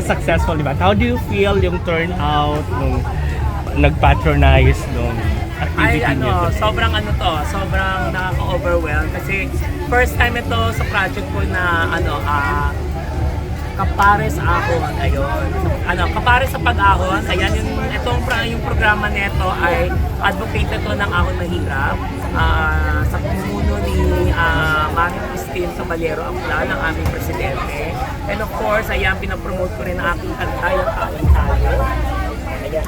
successful, di ba? How do you feel yung turnout nung nag-patronize nung Ay, activity niyo? ano, today? sobrang ano to, sobrang nakaka-overwhelm kasi first time ito sa project ko na ano, ah, kapare sa ahon, ayun. Ano, kapare sa pag-ahon, ayan, yung, itong pra- yung programa nito ay advocate ito ng ahon mahirap ah, sa pumuno ni uh, Mami Christine Caballero Akla, ng aming presidente. And of course, ayan, pinapromote ko rin ang aking kanta, yung Kain Tayo. Ayan.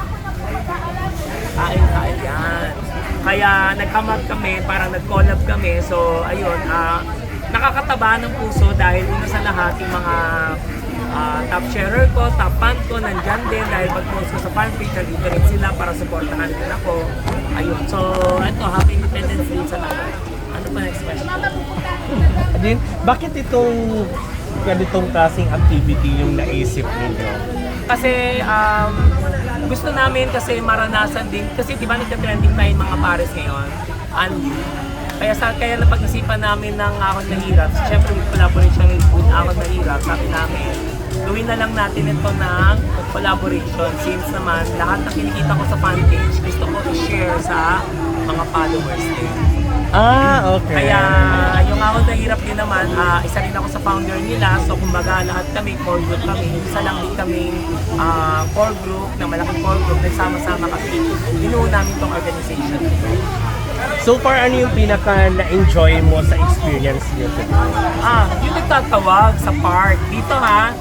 Kain tayo yan. Kaya nagkamag kami, parang nag-collab kami. So, ayun, ah, nakakataba ng puso dahil una sa lahat yung mga ah, top sharer ko, top fan ko, nandyan din dahil pag-post ko sa fan page, nandito rin sila para supportahan din ako. Ayun, so ito, happy Independence Day sa lahat. Ano pa next question? Din, bakit itong ganitong klaseng activity yung naisip ninyo? Kasi um, gusto namin kasi maranasan din, kasi di ba nagka-trending tayo mga pares ngayon, Andy. Kaya sa kaya napag-isipan namin ng Ahon na Hirap, syempre with collaboration with Ahon na Hirap, sabi namin, gawin na lang natin ito ng collaboration since naman lahat ng kinikita ko sa fan page, gusto ko i-share sa mga followers din. Ah, okay. Kaya yung ako na hirap din naman, ah, isa rin ako sa founder nila. So kumbaga lahat kami, core group kami. Isa lang din kami ah, core group, na malaking core group. Nagsama-sama kasi binuo namin tong organization. So far, ano yung pinaka na-enjoy mo sa experience niyo? Ah, yung nagtatawag sa park. Dito ha,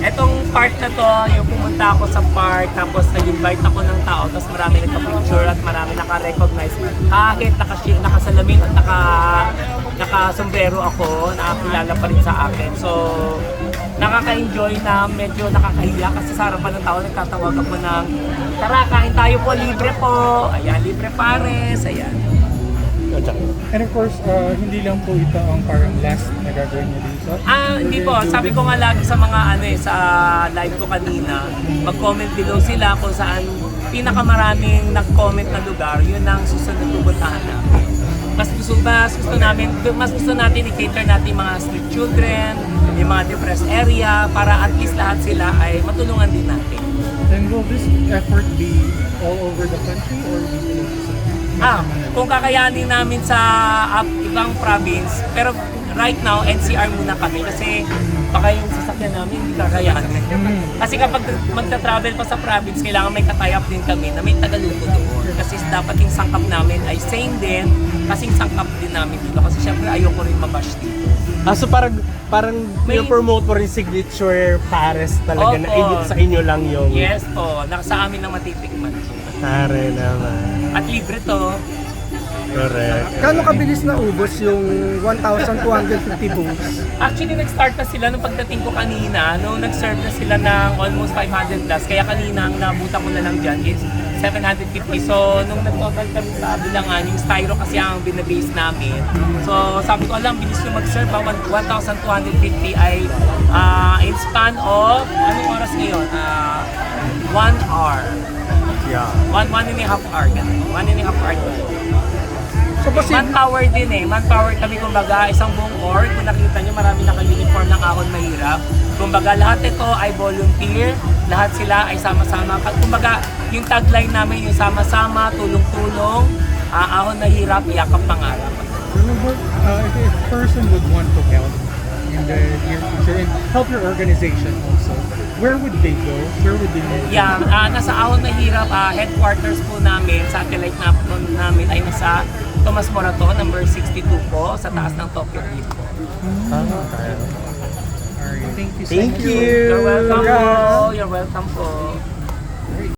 etong part na to, yung pumunta ako sa park, tapos nag-invite ako ng tao, tapos marami nagka-picture at marami naka-recognize. Kahit naka nakasalamin at naka naka-sombrero ako, nakakilala pa rin sa akin. So, nakaka-enjoy na medyo nakakahiya kasi sa harapan ng tao nagtatawag ako ng tara, kain tayo po, libre po. Ayan, libre pares. Ayan. And of course, uh, hindi lang po ito ang parang last na gagawin niyo dito. Ah, hindi po. Sabi ko nga lagi sa mga ano eh, sa live ko kanina, mag-comment below sila kung saan pinakamaraming nag-comment na lugar, yun ang susunod pupuntahan namin. Mas gusto, mas gusto namin, mas gusto natin i-cater natin mga street children, yung mga depressed area, para at least lahat sila ay matulungan din natin. And will this effort be all over the country or dito lang sa Ah, kung kakayanin namin sa ah, ibang province, pero right now, NCR muna kami kasi baka yung sasakyan namin hindi kakayanin. Kasi kapag magta-travel pa sa province, kailangan may katayap din kami na may tagaluto doon. Kasi dapat yung sangkap namin ay same din, kasing sangkap din namin dito. Kasi syempre ayoko rin mabash dito. Ah, so parang, parang May- promote mo rin signature pares talaga na Opo. init sa inyo lang yung Yes po, nasa amin na matitikman. Pare naman. At libre to. Correct. Kano kabilis na ubos yung 1,250 booths? Actually, nag-start na sila nung pagdating ko kanina. Nung nag-serve na sila ng almost 500 plus. Kaya kanina, ang nabutan ko na lang dyan is 750. So, nung nag-total kami sa bilangan, yung styro kasi ang binabase namin. So, sabi ko, alam, bilis yung mag-serve. ah, 1,250 ay ah, in span of, anong oras ngayon? Ah, one hour. Yeah. One, one and a half hour. Ganun. One and a half hour. So posible, Manpower din eh. Manpower kami kumbaga isang buong org. Kung nakita nyo marami naka-uniform ng Ahon Mahirap. Kumbaga lahat ito ay volunteer. Lahat sila ay sama-sama. Kumbaga yung tagline namin yung sama-sama, tulong-tulong, ah, Ahon Mahirap, yakap pangarap. Remember, uh, if a person would want to help in the near future and help your organization also, where would they go? Where would they move? Yeah, ah, nasa Ahon Mahirap, ah, headquarters po namin, satellite na po namin ay nasa Tomas Morato, number 62 po, sa taas ng Tokyo Grill po. Alright, thank you so Thank much. you. You're welcome po. You're welcome po.